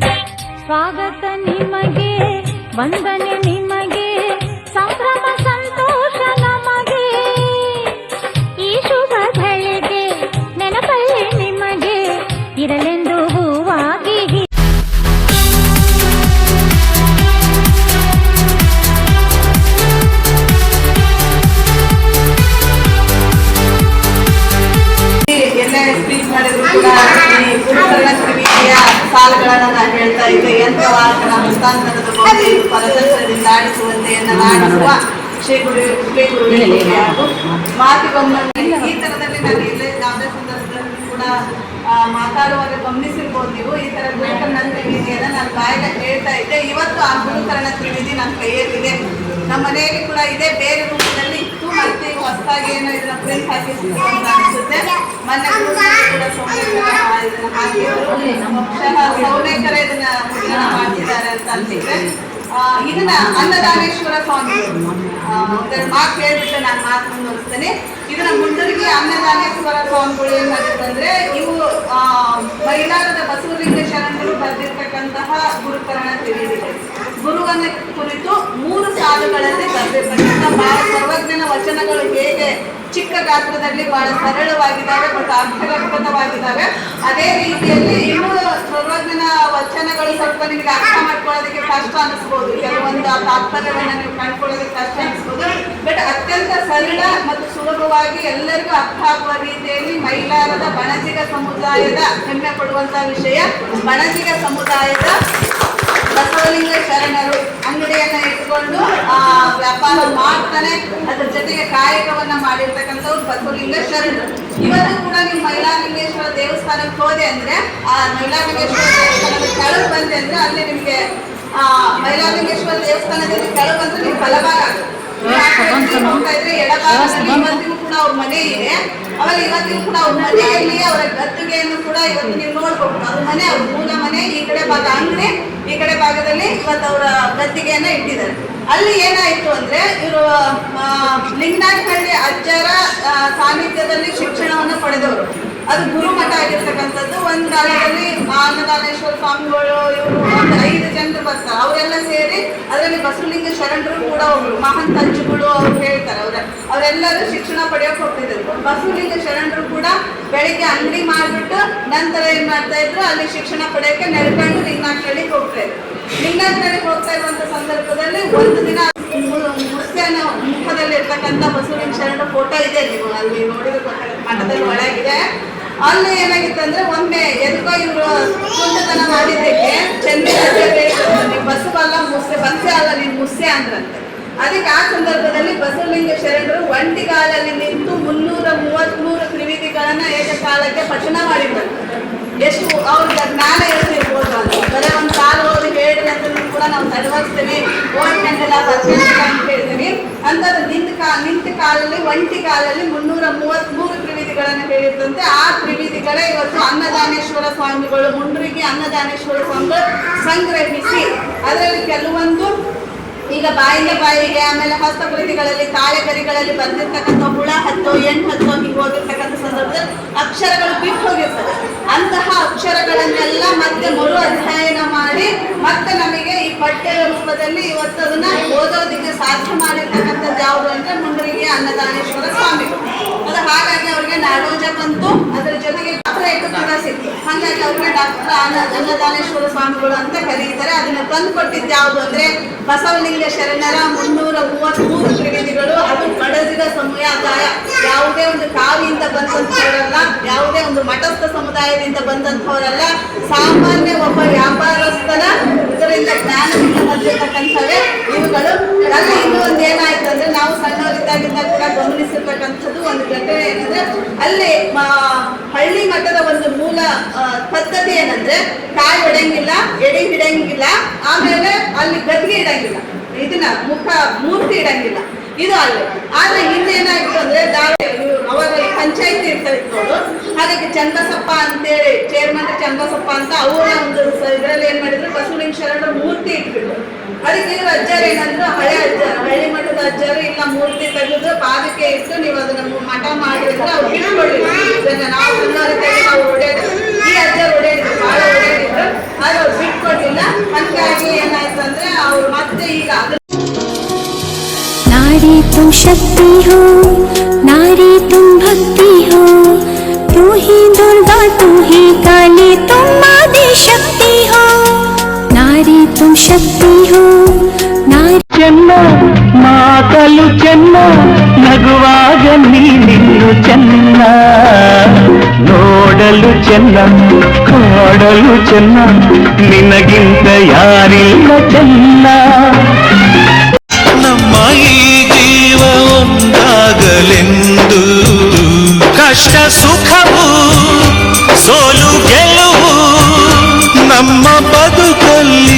ಸ್ವಾಗತ ನಿಮಗೆ ವಂದನೆ ನಿಮಗೆ ಸಂಭ್ರಮ ಸಂತೋಷ ನಮಗೆ. ಈ ಶುಭ ಗಳಿಗೆ ನೆನಪಲ್ಲಿ ನಿಮಗೆ. ಇರಲೆಂದು ಪರತಂತ್ರದಿಂದ ಆಡಿಸುವಂತೆ ಆಡಿಸುವ ಶ್ರೀ ಗುರು ಶ್ರೀ ಗುರು ಹಾಗೂ ಮಾತಿಗೊಮ್ಮೆ ಈ ತರದಲ್ಲಿ ನಾನು ಇಲ್ಲೇ ಯಾವುದೇ ಸಂದರ್ಭದಲ್ಲಿ ಕೂಡ ಮಾತಾಡುವಾಗ ಗಮನಿಸಿರ್ಬೋದು ನೀವು. ಈ ತರ ಗುರುಕರಣ ತ್ರಿವಿಧಿಯನ್ನ ನಾನು ಬಾಯಿಗೆ ಹೇಳ್ತಾ ಇದ್ದೆ. ಇವತ್ತು ಆ ಗುರುಕರಣ ತ್ರಿವಿಧಿ ನನ್ನ ಕೈಯಲ್ಲಿದೆ. ನಮ್ಮ ಮನೆಯಲ್ಲಿ ಕೂಡ ಇದೆ ಬೇರೆ ರೂಪದಲ್ಲಿ ಇತ್ತು. ಮತ್ತೆ ಹೊಸದಾಗಿ ಏನೋ ಇದನ್ನ ಪ್ರಿಂಟ್ ಹಾಕಿ ಅಂತ ಅನಿಸುತ್ತೆ. ಮೊನ್ನೆ ಕೂಡ ಸೌಮ್ಯಕರ ಇದನ್ನ ಹಾಕಿದ್ರು ಬಹುಶಃ ಸೌಮ್ಯಕರ ಇದನ್ನ ಮುದ್ರಣ ಅನ್ಸುತ್ತೆ ಇದನ್ನ ಅನ್ನದಾನೇಶ್ವರ ಸ್ವಾಮಿ ಮಾತು ಹೇಳ್ಬಿಟ್ಟು ನಾನು ಮಾತು ಮುಂದುವರಿಸ್ತೇನೆ ಇದನ್ನ ಮುಂದರಿಗೆ ಅನ್ನದಾನೇಶ್ವರ ಸ್ವಾಮಿಗಳು ಏನ್ ಮಾಡಿದ್ರು ಅಂದ್ರೆ, ಇವು ಮೈಲಾರದ ಬಸವಲಿಂಗ ಶರಣರು ಬರೆದಿರ್ತಕ್ಕಂತಹ ಗುರುಕರಣ ತಿಳಿದಿದೆ ಗುರುವನ್ನ ಕುರಿತು ಮೂರು ಸಾಲುಗಳಲ್ಲಿ ಬರೆದಿರ್ತಕ್ಕಂಥ ಬಹಳ ಸರ್ವಜ್ಞನ ವಚನಗಳು ಹೇಗೆ ಚಿಕ್ಕ ಗಾತ್ರದಲ್ಲಿ ಬಹಳ ಸರಳವಾಗಿದ್ದಾವೆ ಮತ್ತು ಅರ್ಥಗರ್ಭಿತವಾಗಿದ್ದಾವೆ ಅದೇ ರೀತಿಯಲ್ಲಿ ಇನ್ನೂ ಸರ್ವಜ್ಞನ ವಚನಗಳು ಸ್ವಲ್ಪ ನಿಮಗೆ ಅರ್ಥ ಮಾಡ್ಕೊಳ್ಳೋದಕ್ಕೆ ಕಷ್ಟ ಅನಿಸ್ಬೋದು. ಕೆಲವೊಂದು ಆ ತಾತ್ಪರ್ಯವನ್ನು ನೀವು ಕಂಡುಕೊಳ್ಳೋದಕ್ಕೆ ಕಷ್ಟ ಅನಿಸ್ಬೋದು. ಬಟ್ ಅತ್ಯಂತ ಸರಳ ಮತ್ತು ಸುಲಭವಾಗಿ ಎಲ್ಲರಿಗೂ ಅರ್ಥ ಆಗುವ ರೀತಿಯಲ್ಲಿ ಮೈಲಾರದ ಬಣಜಿಗ ಸಮುದಾಯದ ಹೆಮ್ಮೆ ಪಡುವಂತಹ ವಿಷಯ. ಬಣಜಿಗ ಸಮುದಾಯದ ಬಸವಲಿಂಗ ಶರಣರು ಅಂಗಡಿಯನ್ನ ಇಟ್ಕೊಂಡು ಆ ವ್ಯಾಪಾರ ಮಾಡ್ತಾನೆ. ಅದ್ರ ಜೊತೆಗೆ ಕಾಯಕವನ್ನ ಮಾಡಿರ್ತಕ್ಕಂಥವ್ರು ಬದುಕುಲಿಂಗ ಶರಣರು. ಇವತ್ತು ಕೂಡ ನೀವು ಮಹಿಳಾಲಿಂಗೇಶ್ವರ ದೇವಸ್ಥಾನಕ್ಕೆ ಹೋದೆ ಅಂದ್ರೆ ಆ ಮೈಲಾರಲಿಂಗೇಶ್ವರ ದೇವಸ್ಥಾನದ ಕೆಳಗೆ ಬಂದೆ ಅಂದ್ರೆ ಅಲ್ಲಿ ನಿಮ್ಗೆ ಆ ಲಿಂಗೇಶ್ವರ ದೇವಸ್ಥಾನದಲ್ಲಿ ಕೆಳಗೆ ಬಂದ್ರೆ ನೀವು ಫಲಭಾಗ ಎಡಭಾಗದಲ್ಲಿ ಕೂಡ ಅವ್ರ ಮನೆ ಇದೆ. ಆಮೇಲೆ ಇವತ್ತಿಗೂ ಕೂಡ ಅವ್ರ ಮನೆಯಲ್ಲಿ ಅವರ ಗದ್ದುಗೆಯನ್ನು ಕೂಡ ಇವತ್ತು ನೀವು ನೋಡ್ಬೋದು. ಅವ್ರ ಮನೆ ಅವ್ರ ಮೂಲ ಮನೆ ಈ ಕಡೆ ಭಾಗ ಅಂಗಡಿ ಈ ಕಡೆ ಭಾಗದಲ್ಲಿ ಇವತ್ತು ಅವರ ಗದ್ದಿಗೆಯನ್ನ ಇಟ್ಟಿದ್ದಾರೆ. ಅಲ್ಲಿ ಏನಾಯ್ತು ಅಂದ್ರೆ ಇವರು ಲಿಂಗನಾಥಹಳ್ಳಿ ಅಜ್ಜರ ಸಾನ್ನಿಧ್ಯದಲ್ಲಿ ಶಿಕ್ಷಣವನ್ನು ಪಡೆದವರು. ಅದು ಗುರುಮಠ ಆಗಿರ್ತಕ್ಕಂಥದ್ದು. ಒಂದು ಕಾಲದಲ್ಲಿ ಮಾನದಾನೇಶ್ವರ ಸ್ವಾಮಿಗಳು, ಇವರು ಐದು ಜನರು ಬರ್ತಾರೆ. ಅವರೆಲ್ಲ ಸೇರಿ ಅದರಲ್ಲಿ ಬಸವಲಿಂಗ ಶರಣರು ಕೂಡ ಒಬ್ರು ಮಹಂತ ಅಜ್ಜುಗಳು ಅವ್ರು ಹೇಳ್ತಾರೆ ಅವ್ರ ಅವರೆಲ್ಲರೂ ಶಿಕ್ಷಣ ಪಡೆಯೋಕೆ ಹೋಗ್ತಿದ್ರು. ಬಸವಲಿಂಗ ಶರಣರು ಕೂಡ ಬೆಳಿಗ್ಗೆ ಅಂಗಡಿ ಮಾಡಿಬಿಟ್ಟು ನಂತರ ಏನು ಮಾಡ್ತಾ ಇದ್ರು? ಅಲ್ಲಿ ಶಿಕ್ಷಣ ಪಡೆಯೋಕೆ ನಡ್ಕೊಂಡು ಲಿಂಗನಾಥಹಳ್ಳಿಗೆ ಹೋಗ್ತಾ ಇದ್ರು ಲಿಂಗನಾಥಹಳ್ಳಿಗೆ ಹೋಗ್ತಾ ಇರುವಂಥ ಸಂದರ್ಭದಲ್ಲಿ ಒಂದು ದಿನ ಮುಸ್ಯಾನ ಮುಖದಲ್ಲಿ ಇರ್ತಕ್ಕಂಥ ಬಸವಲಿಂಗ ಶರಣರು ಫೋಟೋ ಇದೆ. ನೀವು ಅಲ್ಲಿ ನೋಡಿದ್ರೆ ಮಠದಲ್ಲಿ ಒಳಗಿದೆ. ಅಲ್ಲಿ ಏನಾಗಿತ್ತು ಅಂದ್ರೆ ಒಮ್ಮೆ ಎದಕ್ಕೋ ಇವರು ಕುಂಟತನ ಮಾಡಿದ್ದಕ್ಕೆ ಚೆನ್ನೈ ನೀವು ಬಸವಲ್ಲ ಮುಸ್ಸೆ ಬಸ್ಸೆ ಅಲ್ಲ ನೀನು ಮುಸ್ಸೆ ಅಂದ್ರಂತೆ. ಅದಕ್ಕೆ ಆ ಸಂದರ್ಭದಲ್ಲಿ ಬಸವಲಿಂಗ ಶರಣರು ಒಂಟಿಗಾಲಲ್ಲಿ ನಿಂತು ಮುನ್ನೂರ ಮೂವತ್ಮೂರು ತ್ರಿವಿಧಿಗಳನ್ನ ಏಕಕಾಲಕ್ಕೆ ಪಠಣ ಮಾಡಿದ್ರು. ಎಷ್ಟು ಅವ್ರಿಗೆ ಜ್ಞಾನ ಇರ್ತಿರ್ಬೋದು ಅಂತ ಬರೀ ಒಂದು ಕಾಲು ಹೋಗಿ ಹೇಳಿ ಅಂತ ಕೂಡ ನಾವು ತಡವರ್ಸ್ತೀವಿ. ಓಡ್ಕಂಡಿಲ್ಲ ಬರ್ಕಂಡಿಲ್ಲ ಅಂತ ಹೇಳ್ತೀವಿ. ಅಂತದ್ದು ನಿಂತ ಕಾ, ನಿಂತ ಕಾಲಲ್ಲಿ ಒಂಟಿ ಕಾಲಲ್ಲಿ ಮುನ್ನೂರ ಮೂವತ್ಮೂರು ತ್ರಿವಿಧಿಗಳನ್ನು ಹೇಳಿರ್ತಂತೆ ಆ ತ್ರಿವಿಧಿಗಳೇ ಇವತ್ತು ಅನ್ನದಾನೇಶ್ವರ ಸ್ವಾಮಿಗಳು, ಮುಂಡ್ರಿಗೆ ಅನ್ನದಾನೇಶ್ವರ ಸ್ವಾಮಿಗಳು ಸಂಗ್ರಹಿಸಿ, ಅದರಲ್ಲಿ ಕೆಲವೊಂದು ಈಗ ಬಾಯಿಂದ ಬಾಯಿಗೆ ಆಮೇಲೆ ಹೊಸ ಕೃತಿಗಳಲ್ಲಿ ತಾಳೆ ಗರಿಗಳಲ್ಲಿ ಬಂದಿರ್ತಕ್ಕಂಥ ಹುಳ, ಹತ್ತೋ ಎಣ್ಣು ಹತ್ತೋ ಹಿಂಗೆ ಹೋಗಿರ್ತಕ್ಕಂಥ ಸಂದರ್ಭದಲ್ಲಿ ಅಕ್ಷರಗಳು ಬಿಟ್ಟು ಹೋಗಿರ್ತದೆ. ಅಂತಹ ಅಕ್ಷರಗಳನ್ನೆಲ್ಲ ಮತ್ತೆ ಮರು ಅಧ್ಯಯನ ಮಾಡಿ ಮತ್ತೆ ನಮಗೆ ಈ ಪಠ್ಯದ ರೂಪದಲ್ಲಿ ಇವತ್ತು ಅದನ್ನ ಓದೋದಿಕ್ಕೆ ಸಾಧ್ಯ ಮಾಡಿರ್ತಕ್ಕಂಥದ್ದು ಯಾವುದು ಅಂದ್ರೆ ಮುಂಡರಿಗೆ ಅನ್ನದಾನೇಶ್ವರ ಸ್ವಾಮಿಗಳು ಅದು ಹಾಗಾಗಿ ಅವ್ರಿಗೆ ನಾಡೋಜ ಬಂತು. ಅದರ ಜೊತೆಗೆ ಪಾತ್ರ ಕೂಡ ಸಿಕ್ತು. ಹಾಗಾಗಿ ಡಾಕ್ಟರ್ ಅನ್ನದಾನೇಶ್ವರ ಸ್ವಾಮಿಗಳು ಅಂತ ಕರೀತಾರೆ. ಅದನ್ನ ತಂದು ಕೊಟ್ಟಿದ್ದು ಯಾವುದು ಅಂದ್ರೆ ಬಸವಲಿಂಗ ಶರಣರ ಮುನ್ನೂರ ಮೂವತ್ಮೂರು ತ್ರಿವೇದಿಗಳು ಅದು ಬಡಜಿಗ ಸಮುದಾಯ. ಯಾವುದೇ ಒಂದು ಕಾವಿಯಿಂದ ಬಂದಂಥವರಲ್ಲ, ಯಾವುದೇ ಒಂದು ಮಠಸ್ಥ ಸಮುದಾಯದಿಂದ ಬಂದಂಥವರಲ್ಲ, ಸಾಮಾನ್ಯ ಒಬ್ಬ ವ್ಯಾಪಾರಸ್ಥನ ಇದರಿಂದ ಬಂದಿರತಕ್ಕಂಥವೇ ಇವುಗಳು. ಅಲ್ಲಿ ಇನ್ನೂ ಒಂದು ಏನಾಯ್ತು ಅಂದ್ರೆ ನಾವು ಕೂಡ ಗಮನಿಸಿರ್ತಕ್ಕಂಥದ್ದು ಒಂದು ಘಟನೆ ಏನಂದ್ರೆ, ಅಲ್ಲಿ ಹಳ್ಳಿ ಮಟ್ಟದ ಒಂದು ಮೂಲ ಪದ್ಧತಿ ಏನಂದ್ರೆ ಕಾಯಿ ಹೊಡೆಯಂಗಿಲ್ಲ ಎಡೆ ಹಿಡಂಗಿಲ್ಲ ಆಮೇಲೆ ಅಲ್ಲಿ ಗದ್ಗೆ ಇಡಂಗಿಲ್ಲ. ಇದನ್ನ ಮುಖ ಮೂರ್ತಿ ಇಡಂಗಿಲ್ಲ. ಇದು ಅಲ್ಲಿ. ಆದ್ರೆ ಇನ್ನೇನಾಯ್ತು ಅಂದ್ರೆ ದಾವೆ ಅವಾಗ ಪಂಚಾಯತಿ ಇರ್ತಾ ಅದಕ್ಕೆ ಚಂದಸಪ್ಪ ಅಂತೇಳಿ ಚೇರ್ಮನ್ ಚಂದಸಪ್ಪ ಅಂತ ಅವರ ಒಂದು ಅದಕ್ಕಿರುವ ಅಜ್ಜಾರು ಏನಂದ್ರು, ಹಳೆ ಅಜ್ಜಾರು ಹಳ್ಳಿ ಮಠದ ಅಜ್ಜಾರು ಇಲ್ಲ, ಮೂರ್ತಿ ತೆಗೆದು ಪಾದಕ್ಕೆ ಇಟ್ಟು ನೀವು ಅದನ್ನ ಮಠ ಮಾಡಿದ್ರೆ ಅವ್ರು ತಿಳ್ಕೊಳ್ಳಿ ಇದನ್ನ ನಾವು ಅನ್ನೋದಕ್ಕೆ ನಾವು ಹೊಡೆಯೋದು ಈ ಅಜ್ಜಾರು ಹೊಡೆಯೋದು ಬಹಳ ಹೊಡೆಯೋದಿದ್ರು ಆದ್ರೆ ಅವ್ರು ಬಿಟ್ಕೊಡ್ಲಿಲ್ಲ ಹಂಗಾಗಿ ಏನಾಯ್ತು ಅಂದ್ರೆ ಅವ್ರು ಮತ್ತೆ ಈಗ ನಾಡಿ ಶಕ್ತಿ ಹೋ ಚೆನ್ನ ನಗುವಾಗ ನೀನಿನ್ನು ಚೆನ್ನ ನೋಡಲು ಚೆನ್ನ ಕಾಡಲು ಚೆನ್ನ ನಿನಗಿಂತ ಯಾರಿಲ್ಲ ಚೆನ್ನ ನಮ್ಮ ಈ ಜೀವ ಒಂದಾಗಲೆಂದು ಕಷ್ಟ ಸುಖವು ಸೋಲು ಗೆಲುವು ನಮ್ಮ ಬದುಕಲ್ಲಿ